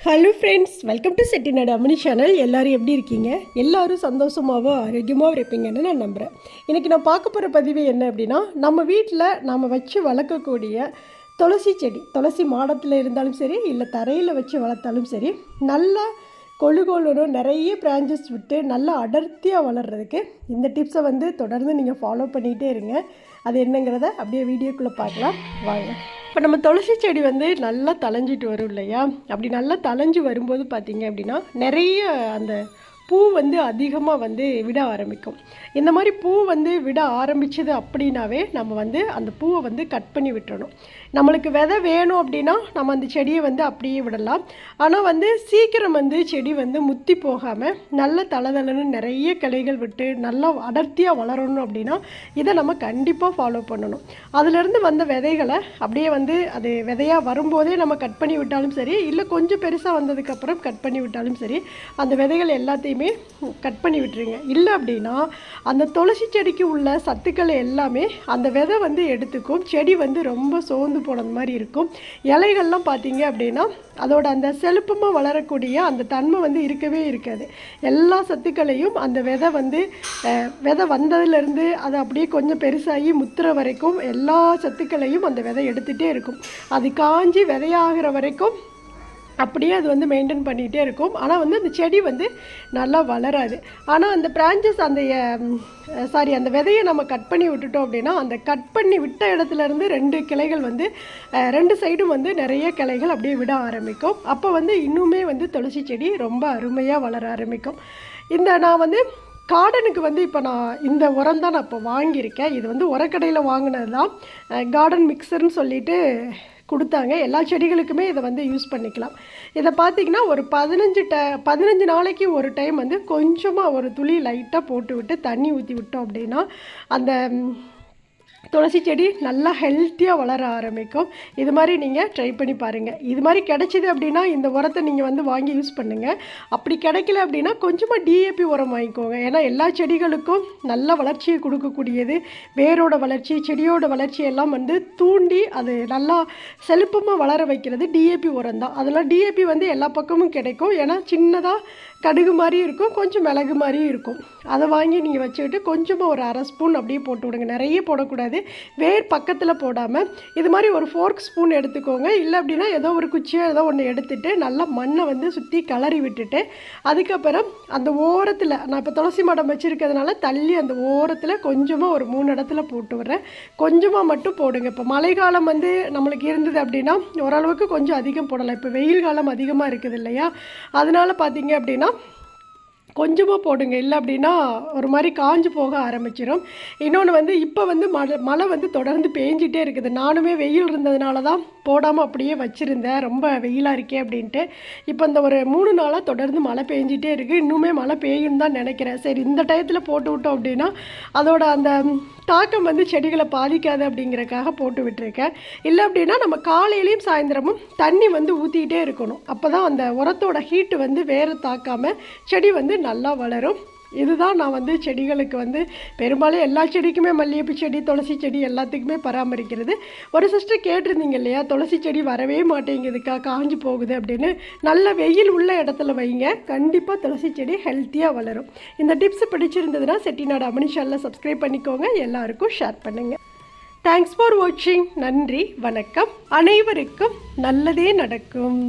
Hello friends welcome to Chettinad Ammani channel எல்லோரும் எப்படி இருக்கீங்க? எல்லோரும் சந்தோஷமாகவும் ஆரோக்கியமாகவும் இருப்பீங்கன்னு நான் நம்புகிறேன் இன்றைக்கி நான் பார்க்க போகிற பதிவு என்ன அப்படின்னா நம்ம வீட்டில் நாம் வச்சு வளர்க்கக்கூடிய துளசி செடி. துளசி மாடத்தில் இருந்தாலும் சரி இல்லை தரையில் வச்சு வளர்த்தாலும் சரி நல்லா கொழுகோளுடன் நிறைய பிரான்ச்சஸ் விட்டு நல்லா அடர்த்தியாக வளர்கிறதுக்கு இந்த டிப்ஸை வந்து தொடர்ந்து நீங்கள் ஃபாலோ பண்ணிகிட்டே இருங்க. அது என்னங்கிறத அப்படியே வீடியோக்குள்ளே பார்க்கலாம். வாங்க. இப்போ நம்ம துளசி செடி வந்து நல்லா தளைஞ்சிட்டு வரும் இல்லையா? அப்படி நல்லா தளைஞ்சு வரும்போது பார்த்தீங்க அப்படின்னா நிறைய அந்த பூ வந்து அதிகமாக வந்து விட ஆரம்பிக்கும். இந்த மாதிரி பூ வந்து விட ஆரம்பிச்சது அப்படின்னாவே நம்ம வந்து அந்த பூவை வந்து கட் பண்ணி விட்டுறணும். நம்மளுக்கு விதை வேணும் அப்படின்னா நம்ம அந்த செடியை வந்து அப்படியே விடலாம். ஆனால் வந்து சீக்கிரம் வந்து செடி வந்து முத்தி போகாமல் நல்ல தளதளன்னு நிறைய கிளைகள் விட்டு நல்லா அடர்த்தியாக வளரணும் அப்படின்னா இதை நம்ம கண்டிப்பாக ஃபாலோ பண்ணணும். அதிலிருந்து வந்த விதைகளை அப்படியே வந்து அது விதையாக வரும்போதே நம்ம கட் பண்ணி விட்டாலும் சரி இல்லை கொஞ்சம் பெருசாக வந்ததுக்கப்புறம் கட் பண்ணி விட்டாலும் சரி அந்த விதைகள் எல்லாத்தையும் கட் பண்ணி விட்டுருங்க. இல்லை அப்படின்னா அந்த துளசி செடிக்கு உள்ள சத்துக்களை எல்லாமே அந்த விதை வந்து எடுத்துக்கும். செடி வந்து ரொம்ப சோர்ந்து போனது மாதிரி இருக்கும். இலைகள்லாம் பார்த்தீங்க அப்படின்னா அதோட அந்த செழுப்பமாக வளரக்கூடிய அந்த தன்மை வந்து இருக்கவே இருக்காது. எல்லா சத்துக்களையும் அந்த விதை வந்து விதை வந்ததுலேருந்து அது அப்படியே கொஞ்சம் பெருசாகி முத்துற வரைக்கும் எல்லா சத்துக்களையும் அந்த விதை எடுத்துகிட்டே இருக்கும். அது காஞ்சி விதையாகிற வரைக்கும் அப்படியே அது வந்து மெயின்டைன் பண்ணிகிட்டே இருக்கும். ஆனால் வந்து அந்த செடி வந்து நல்லா வளராது. ஆனால் அந்த பிரான்ச்சஸ் அந்த சாரி அந்த விதையை நம்ம கட் பண்ணி விட்டுட்டோம் அப்படின்னா அந்த கட் பண்ணி விட்ட இடத்துலேருந்து ரெண்டு கிளைகள் வந்து ரெண்டு சைடும் வந்து நிறைய கிளைகள் அப்படியே விட ஆரம்பிக்கும். அப்போ வந்து இன்னுமே வந்து துளசி செடி ரொம்ப அருமையாக வளர ஆரம்பிக்கும். இந்த நான் வந்து கார்டனுக்கு வந்து இப்போ நான் இந்த உரம் தான் நான் இப்போ வாங்கியிருக்கேன். இது வந்து உரக்கடையில் வாங்கினது தான் கார்டன் மிக்சர்னு சொல்லிட்டு கொடுத்தாங்க. எல்லா செடிகளுக்குமே இதை வந்து யூஸ் பண்ணிக்கலாம். இதை பார்த்தீங்கன்னா ஒரு பதினஞ்சு ட பதினஞ்சு நாளைக்கு ஒரு டைம் வந்து கொஞ்சமாக ஒரு துளி லைட்டாக போட்டு விட்டு தண்ணி ஊற்றி விட்டோம் அப்படின்னா அந்த துளசி செடி நல்லா ஹெல்த்தியாக வளர ஆரம்பிக்கும். இது மாதிரி நீங்கள் ட்ரை பண்ணி பாருங்கள் இது மாதிரி கிடைச்சிது அப்படின்னா இந்த உரத்தை நீங்கள் வந்து வாங்கி யூஸ் பண்ணுங்கள் அப்படி கிடைக்கல அப்படின்னா கொஞ்சமாக டிஏபி உரம் வாங்கிக்கோங்க. ஏன்னா எல்லா செடிகளுக்கும் நல்ல வளர்ச்சியை கொடுக்கக்கூடியது. வேரோட வளர்ச்சி செடியோட வளர்ச்சி எல்லாம் வந்து தூண்டி அது நல்லா செழுப்பமாக வளர வைக்கிறது டிஏபி உரம் தான். அதெல்லாம் டிஏபி வந்து எல்லா பக்கமும் கிடைக்கும். ஏன்னா சின்னதாக கடுகு மாதிரியும் இருக்கும் கொஞ்சம் மிளகு மாதிரியும் இருக்கும். அதை வாங்கி நீங்கள் வச்சுக்கிட்டு கொஞ்சமாக ஒரு அரை ஸ்பூன் அப்படியே போட்டு விடுங்க. நிறைய போடக்கூடாது. வேர் பக்கத்தில் போடாமல் இது மாதிரி ஒரு ஃபோர்க் ஸ்பூன் எடுத்துக்கோங்க. இல்லை அப்படின்னா ஏதோ ஒரு குச்சியோ ஏதோ ஒன்று எடுத்துட்டு நல்லா மண்ணை வந்து சுற்றி கிளறி விட்டுட்டு அதுக்கப்புறம் அந்த ஓரத்தில் நான் இப்போ துளசி மடம் வச்சுருக்கிறதுனால தள்ளி அந்த ஓரத்தில் கொஞ்சமாக ஒரு மூணு இடத்துல போட்டு விட்றேன். கொஞ்சமாக மட்டும் போடுங்க. இப்போ மழை காலம் வந்து நம்மளுக்கு இருந்தது அப்படின்னா ஓரளவுக்கு கொஞ்சம் அதிகம் போடலாம். இப்போ வெயில் காலம் அதிகமாக இருக்குது இல்லையா? அதனால பார்த்தீங்க அப்படின்னா கொஞ்சமாக போடுங்க. இல்லை அப்படின்னா ஒரு மாதிரி காஞ்சு போக ஆரம்பிச்சிடும் இன்னொன்று வந்து இப்போ வந்து மழை மழை வந்து தொடர்ந்து பேஞ்சிட்டே இருக்குது. நானுமே வெயில் இருந்ததுனால தான் போடாமல் அப்படியே வச்சுருந்தேன். ரொம்ப வெயிலாக இருக்கே அப்படின்ட்டு. இப்போ இந்த ஒரு மூணு நாளாக தொடர்ந்து மழை பேஞ்சிட்டே இருக்குது இன்னுமே மழை பெய்யும்னு தான் நினைக்கிறேன். சரி இந்த டயத்தில் போட்டு விட்டோம் அப்படின்னா அதோட அந்த தாக்கம் வந்து செடிகளை பாதிக்காது அப்படிங்கிறக்காக போட்டு விட்டுருக்கேன். இல்லை அப்படின்னா நம்ம காலையிலையும் சாயந்தரமும் தண்ணி வந்து ஊற்றிக்கிட்டே இருக்கணும். அப்போ தான் அந்த உரத்தோட ஹீட்டு வந்து வேறு தாக்காமல் செடி வந்து நல்லா வளரும். இதுதான் நான் வந்து செடிகளுக்கு வந்து பெரும்பாலும் எல்லா செடிக்குமே மல்லிகைப்பூ செடி துளசி செடி எல்லாத்துக்குமே பராமரிக்கிறது. ஒரு சிஸ்டர் கேட்டிருந்தீங்க இல்லையா துளசி செடி வரவே மாட்டேங்குதுக்கா காஞ்சு போகுது அப்படின்னு. நல்ல வெயில் உள்ள இடத்துல வைங்க. கண்டிப்பாக துளசி செடி ஹெல்த்தியாக வளரும். இந்த டிப்ஸ் பிடிச்சிருந்ததுன்னா செட்டிநாடு அமனிஷாலில் சப்ஸ்கிரைப் பண்ணிக்கோங்க. எல்லாருக்கும் ஷேர் பண்ணுங்கள் தேங்க்ஸ் ஃபார் வாட்சிங் நன்றி வணக்கம். அனைவருக்கும் நல்லதே நடக்கும்.